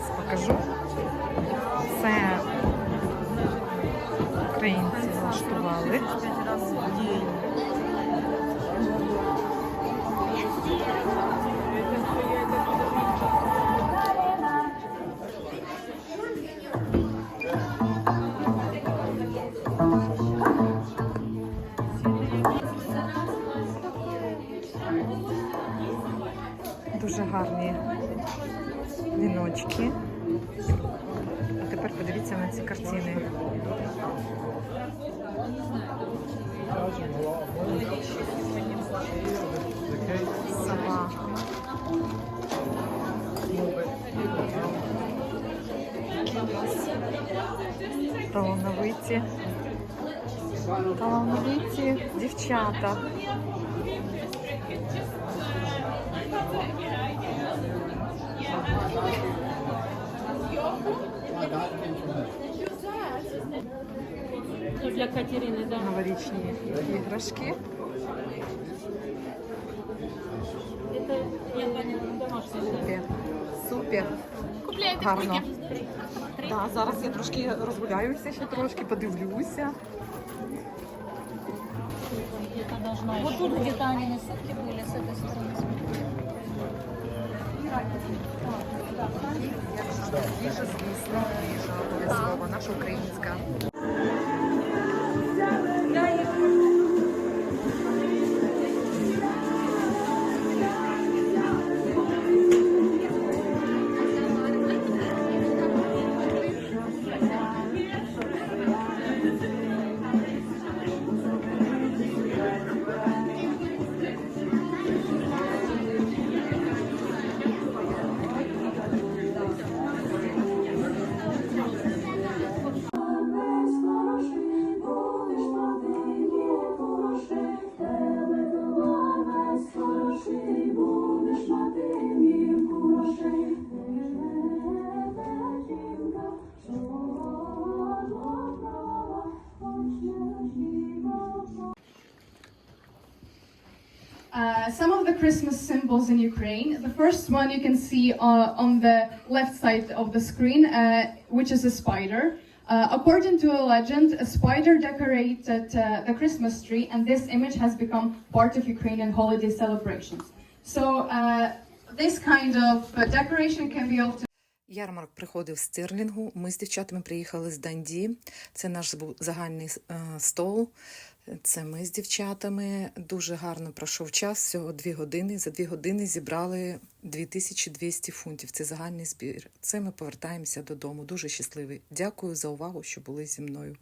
Зараз покажу. Це українці влаштували. Дуже гарні віночки. А тепер подивіться на ці картини. Сова. Талановиті. Талановиті дівчата. Для Катерины, да. Новорічні іграшки. Супер. Супер. Купляйте Гарно. Да, зараз я трошки розгуляюся, ще трошки подивлюся. Где-то должна Вот тут где-то они на сутки были, с этой стороны. Їжа, звісно, їжа обов'язково, наша українська. Uh, some of the Christmas symbols in Ukraine. The first one you can see uh, on the left side of the screen, uh, which is a spider. Uh, according to a legend, a spider decorated uh, the Christmas tree, and this image has become part of Ukrainian holiday celebrations. So, uh, this kind of uh, decoration can be often Ярмарк приходив з Стерлінгу. Ми з дівчатами приїхали з Данді. Це наш був загальний е, стол. Це ми з дівчатами. Дуже гарно пройшов час, всього дві години. За дві години зібрали 2200 фунтів. Це загальний збір. Це ми повертаємося додому. Дуже щасливий. Дякую за увагу, що були зі мною.